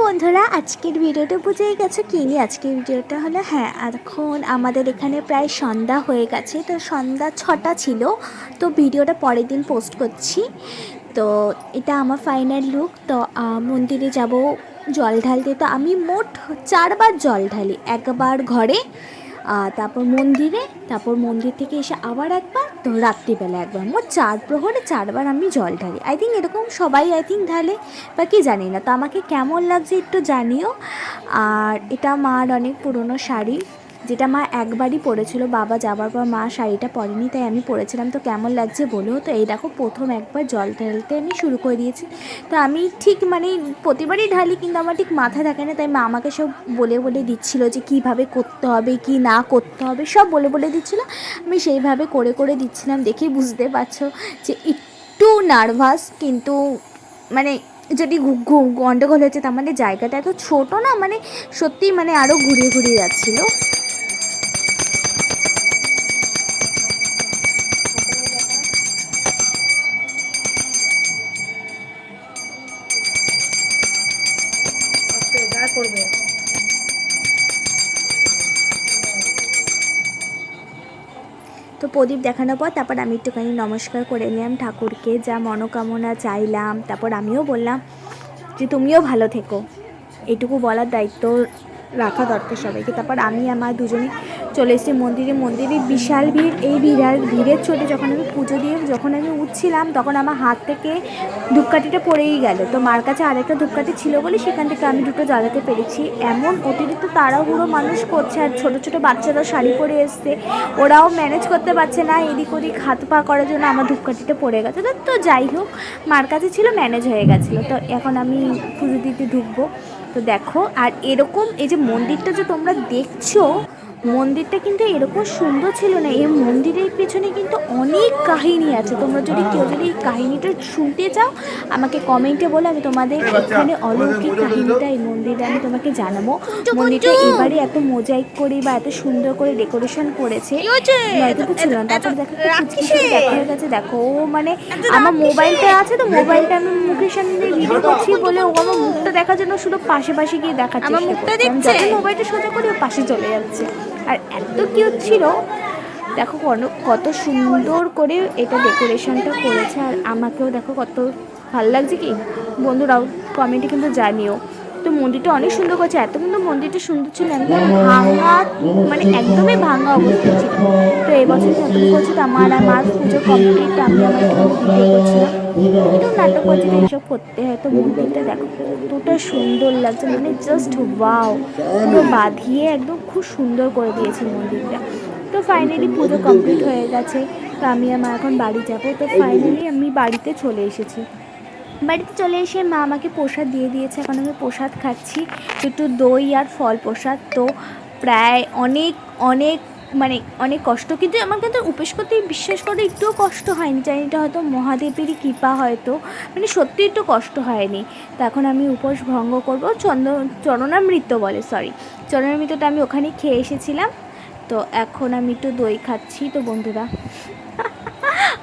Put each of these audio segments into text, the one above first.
বন্ধুরা, আজকের ভিডিওটা বুঝেই গেছে কি? নিয়ে আজকের ভিডিওটা হলো হ্যাঁ এখন আমাদের এখানে প্রায় সন্ধ্যা হয়ে গেছে, তো সন্ধ্যা ছটা ছিল, তো ভিডিওটা পরের দিন পোস্ট করছি। তো এটা আমার ফাইনাল লুক তো মন্দিরে যাব, জল ঢালতে, তো আমি মোট চারবার জল ঢালি, একবার ঘরে তারপর মন্দিরে, তারপর মন্দির থেকে এসে আবার একবার, তো রাত্রিবেলা একবার। মোট চার প্রহরে চারবার আমি জল ঢালি। আই থিঙ্ক এরকম সবাই আই থিঙ্ক ঢালে, বা কি জানি না। তো আমাকে কেমন লাগছে একটু জানিও। আর এটা মার অনেক পুরনো শাড়ি। যেটা মা একবারই পরেছিল, বাবা যাবার পর মা শাড়িটা পরেনি, তাই আমি পরেছিলাম। তো কেমন লাগছে বলো? তো এই দেখো, প্রথম একবার জল ঢালতে আমি শুরু করে দিয়েছি। তো আমি ঠিক মানে প্রতিবারই ঢালি, কিন্তু আমার ঠিক মাথা থাকে না, তাই মা আমাকে সব বলে বলে দিচ্ছিল যে কীভাবে করতে হবে, কি না করতে হবে, সব বলে বলে দিচ্ছিল। আমি সেইভাবে করে করে দিচ্ছিলাম দেখেই বুঝতে পারছ যে একটু নার্ভাস, কিন্তু মানে যদি গন্ডগোল হয়েছে তার মানে জায়গাটা এত ছোটো না মানে সত্যিই মানে আরও ঘুরিয়ে ঘুরিয়ে যাচ্ছিল। করবে। তো প্রদীপ দেখানোর পর তারপর আমি একটুখানি নমস্কার করে নিলাম ঠাকুরকে, যা মনোকামনা চাইলাম। তারপর আমিও বললাম যে, তুমিও ভালো থেকো। এটুকু বলার দায়িত্ব রাখা দরকার সবাইকে। তারপর আমি, আমার দুজনে চলে এসেছি মন্দিরে। মন্দিরে বিশাল ভিড়, এই ভিড়ার ভিড়ের চোটে যখন আমি পুজো দিয়ে যখন আমি উঠছিলাম, তখন আমার হাত থেকে ধূপকাঠিটা পড়েই গেল। তো মার কাছে আরেকটা ধূপকাঠি ছিল বলে সেখান থেকে আমি দুটো জ্বালাতে পেরেছি। এমন অতিরিক্ত তাড়াহুড়ো মানুষ করছে আর ছোটো ছোটো বাচ্চারা শাড়ি পরে এসছে। ওরাও ম্যানেজ করতে পারছে না, এদিক ওদিক হাত পা করার জন্য আমার ধূপকাঠিটা পড়ে গেছে। তো যাই হোক, মার কাছে ছিল ম্যানেজ হয়ে গেছিল। তো এখন আমি পুজো দিতে ঢুকবো। তো দেখো, আর এরকম এই যে মন্দিরটা যে তোমরা দেখছ মন্দিরটা কিন্তু এরকম সুন্দর ছিল না এই মন্দিরের পেছনে কিন্তু অনেক কাহিনী আছে। তোমরা যদি কেউ যদি এই কাহিনীটা শুনতে চাও আমাকে কমেন্টে বলে আমি তোমাদের এখানে অলৌকিক কাহিনীটা এই মন্দিরে আমি তোমাকে জানাব। মন্দিরটা এবারে এত মোজাইক করে বা এত সুন্দর করে ডেকোরেশন করেছে। নয়তো ছিল না তারপর দেখো কিছু দেখা গেছে দেখো ও মানে আমার মোবাইলটা আছে তো মোবাইলটা আমি মুখের সামনে ভিডিও করছি বলে ও আমার মুখটা দেখার জন্য শুধু পাশে পাশে গিয়ে দেখাচ্ছে আমার মুখটা দেখছে? মোবাইলটা সোজা করে পাশে চলে যাচ্ছে। আর এত কিউট ছিল। দেখো কত সুন্দর করে এটা ডেকোরেশনটা করেছে। আর আমাকেও দেখো কত ভালো লাগছে কি? বন্ধুরাও কমেন্টে কিন্তু জানিও। তো মন্দিরটা অনেক সুন্দর করেছে। এত কিন্তু মন্দিরটা সুন্দর ছিল, একদম ভাঙা মানে একদমই ভাঙা অবস্থা ছিল। তো এবছর নতুন করছে তো আমার আর আমার পুজো কমপ্লিট আমি আমার একটু ভিডিও করছিলাম। একটু নাটক করছি এইসব করতে হয়। তো মন্দিরটা দেখো, কতটা সুন্দর লাগছে মানে জাস্ট ওয়াও পুরো বাঁধিয়ে একদম খুব সুন্দর করে দিয়েছে মন্দিরটা। তো ফাইনালি পুজো কমপ্লিট হয়ে গেছে। তো আমি আমার এখন বাড়ি যাব। তো ফাইনালি আমি বাড়িতে চলে এসেছি। বাড়িতে চলে এসে মা আমাকে প্রসাদ দিয়ে দিয়েছে। এখন আমি প্রসাদ খাচ্ছি। একটু দই আর ফল প্রসাদ। তো প্রায় অনেক অনেক মানে অনেক কষ্ট। কিন্তু আমার কিন্তু উপেস করতে বিশ্বাস করে একটুও কষ্ট হয়নি। জানি এটা হয়তো মহাদেবেরই কৃপা হয়তো। মানে সত্যি একটু কষ্ট হয়নি। তো এখন আমি উপোস ভঙ্গ করব। চন্দ, চরণামৃত বলে সরি চরণামৃতটা আমি ওখানে খেয়ে এসেছিলাম। তো এখন আমি একটু দই খাচ্ছি। তো বন্ধুরা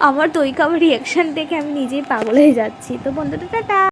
আমার দই খাবার রিয়াকশান দেখে আমি নিজেই পাগল হয়ে যাচ্ছি। তো বন্ধুটা টাটা!